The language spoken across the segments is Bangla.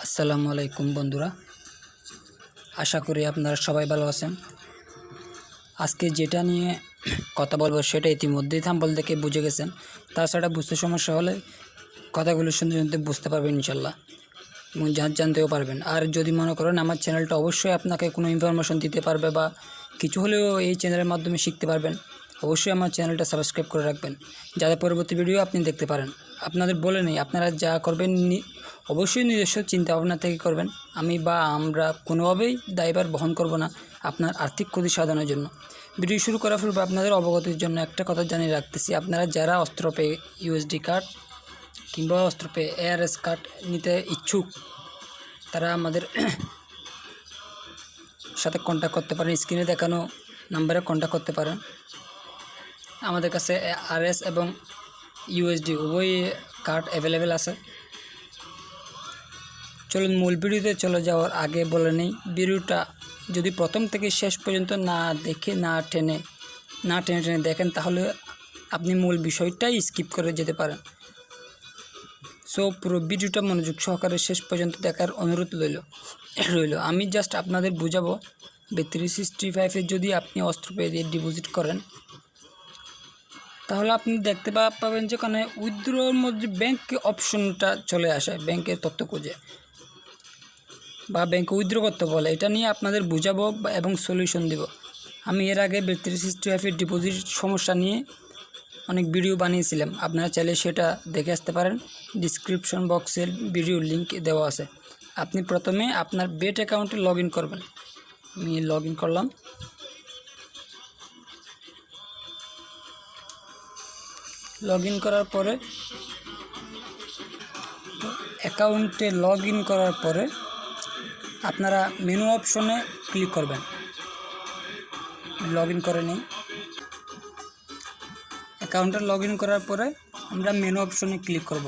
আসসালামু আলাইকুম, বন্ধুরা। আশা করি আপনারা সবাই ভালো আছেন। আজকে যেটা নিয়ে কথা বলব সেটা ইতিমধ্যেই থাম্বল দেখে বুঝে গেছেন। তাছাড়া বুঝতে সমস্যা হলে কথাগুলো শুনতে শুনতে বুঝতে পারবেন ইনশাল্লাহ। এবং জান- জানতেও পারবেন। আর যদি মনে করেন আমার চ্যানেলটা অবশ্যই আপনাকে কোনো ইনফরমেশন দিতে পারবে বা কিছু হলেও এই চ্যানেলের মাধ্যমে শিখতে পারবেন, অবশ্যই আমার চ্যানেলটা সাবস্ক্রাইব করে রাখবেন। যাতে পরবর্তী ভিডিও আপনি দেখতে পারেন। আপনাদের বলে নেই, আপনারা যা করবেন অবশ্যই নিজস্ব চিন্তা ভাবনা থেকে করবেন। আমি বা আমরা কোনোভাবেই দায়ভার বহন করব না আপনার আর্থিক ক্ষতি সাধনের জন্য। ভিডিও শুরু করার পূর্বে আপনাদের অবগতির জন্য একটা কথা জানিয়ে রাখতেছি। আপনারা যারা অস্ত্র পে ইউএসডি কার্ড কিংবা অস্ত্র পে এআরএস কার্ড নিতে ইচ্ছুক, তারা আমাদের সাথে কন্ট্যাক্ট করতে পারেন। স্ক্রিনে দেখানো নাম্বারে কন্ট্যাক্ট করতে পারেন। আমাদের কাছে আরএস এবং ইউএসডি উভয় কার্ড অ্যাভেলেবেল আছে। চলুন মূল ভিডিওতে চলে যাওয়ার আগে বলে নেই, ভিডিওটা যদি প্রথম থেকে শেষ পর্যন্ত না দেখে, না টেনে না টেনে টেনে দেখেন, তাহলে আপনি মূল বিষয়টাই স্কিপ করে যেতে পারেন। সো পুরো ভিডিওটা মনোযোগ সহকারে শেষ পর্যন্ত দেখার অনুরোধ রইল। রইল, আমি জাস্ট আপনাদের বুঝাবো থ্রি সিক্সটি ফাইভে যদি আপনি অস্ত্র পেয়ে দিয়ে ডিপোজিট করেন, তাহলে আপনি দেখতে পাবেন যে ওখানে উইথড্রোর মধ্যে ব্যাংক অপশনটা চলে আসে ব্যাংকের তথ্য খুঁজে। বা ব্যাংকে উইথড্র করতে বলে, এটা নিয়ে আপনাদের বুঝাবো এবং সলিউশন দিব। আমি এর আগে বেত্রিশ সিক্সটি ফাইভের ডিপোজিট সমস্যা নিয়ে অনেক ভিডিও বানিয়েছিলাম। আপনারা চাইলে সেটা দেখে আসতে পারেন। ডিসক্রিপশন বক্সের ভিডিও লিংক দেওয়া আছে। আপনি প্রথমে আপনার বেট অ্যাকাউন্টে লগ করবেন। আমি লগ করলাম। লগ করার পরে অ্যাকাউন্টে লগ করার পরে আপনারা মেনু অপশনে ক্লিক করবেন। লগ ইন করে নিই অ্যাকাউন্টে লগ ইন করার পরে আমরা মেনু অপশনে ক্লিক করব।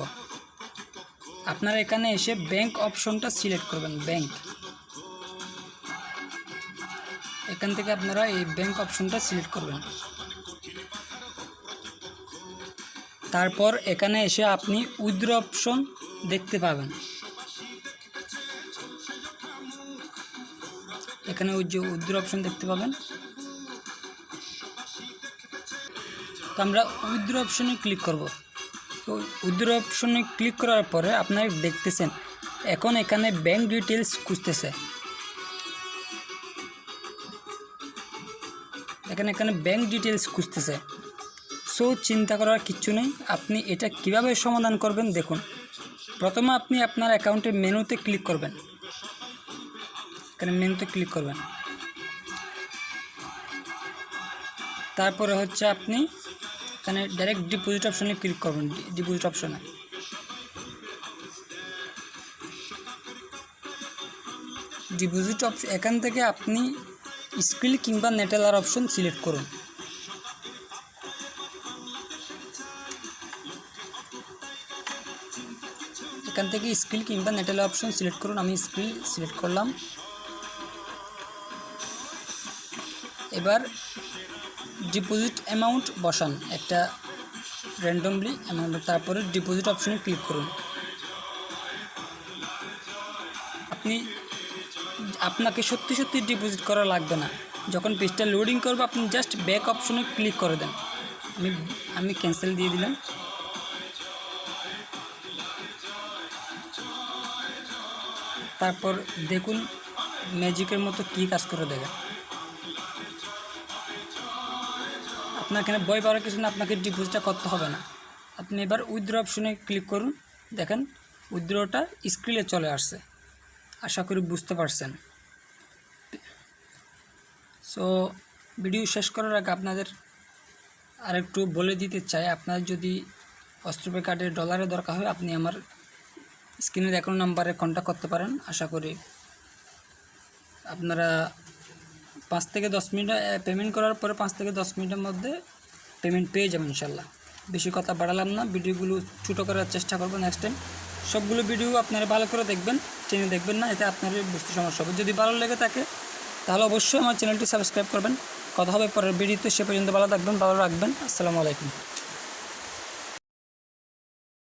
আপনারা এখানে এসে ব্যাংক অপশনটা সিলেক্ট করবেন ব্যাংক এখান থেকে আপনারা এই ব্যাংক অপশনটা সিলেক্ট করবেন। তারপর এখানে এসে আপনি উইথড্র অপশন দেখতে পাবেন। এখানে ওই যে উইথড্র অপশন দেখতে পাবেন। তো আমরা উইথড্র অপশনে ক্লিক করব। তো উইথড্র অপশনে ক্লিক করার পরে আপনারা দেখতেছেন, এখন এখানে ব্যাংক ডিটেলস খুঁজতেছে। এখানে এখানে ব্যাংক ডিটেলস খুঁজতেছে। সো চিন্তা করার কিচ্ছু নেই, আপনি এটা কীভাবে সমাধান করবেন দেখুন। প্রথমে আপনি আপনার অ্যাকাউন্টের মেনুতে ক্লিক করবেন। এখানে মেনুতে ক্লিক করবেন। তারপরে হচ্ছে আপনি এখানে ডাইরেক্ট ডিপোজিট অপশনে ক্লিক করবেন ডিপোজিট অপশনে ডিপোজিট অপশন এখান থেকে আপনি স্কিল কিংবা নেটেলার অপশন সিলেক্ট করুন। এখান থেকে স্কিল কিংবা নেটেলার অপশন সিলেক্ট করুন, আমি স্কিল সিলেক্ট করলাম। এবার ডিপোজিট অ্যামাউন্ট বসান। একটা র্যান্ডমলি অ্যামাউন্ট তারপরে ডিপোজিট অপশনে ক্লিক করুন। আপনি, আপনাকে সত্যি সত্যি ডিপোজিট করা লাগবে না। যখন পেজটা লোডিং করবে, আপনি জাস্ট ব্যাক অপশনে ক্লিক করে দেন। আমি আমি ক্যান্সেল দিয়ে দিলাম। তারপর দেখুন ম্যাজিকের মতো কী কাজ করে দেবে আপনার এখানে বই পাওয়ার কিছু না, আপনাকে ডিপোজিটটা করতে হবে না। আপনি এবার উইথড্র অপশনে ক্লিক করুন। দেখেন উইথড্রটা স্ক্রিনে চলে আসছে। আশা করি বুঝতে পারছেন। সো ভিডিও শেষ করার আগে আপনাদের আরেকটু বলে দিতে চাই, আপনার যদি অস্ত্রপে কার্ডের ডলারের দরকার হয়, আপনি আমার স্ক্রিনের অ্যাকাউন্ট নাম্বারে কন্ট্যাক্ট করতে পারেন। আশা করি আপনারা পাঁচ থেকে দশ মিনিট পেমেন্ট করার পরে পাঁচ থেকে দশ মিনিটের মধ্যে পেমেন্ট পেয়ে যাবেন ইনশাল্লাহ। বেশি কথা বাড়ালাম না, ভিডিওগুলো ছোটো করার চেষ্টা করব নেক্সট টাইম সবগুলো ভিডিও আপনারা ভালো করে দেখবেন, টেনে দেখবেন না, এতে আপনার বুঝতে সমস্যা হবে। যদি ভালো লেগে থাকে, তাহলে অবশ্যই আমার চ্যানেলটি সাবস্ক্রাইব করবেন। কথা হবে পরের ভিডিওতে সে পর্যন্ত ভালো থাকবেন, ভালো রাখবেন। আসসালামু আলাইকুম।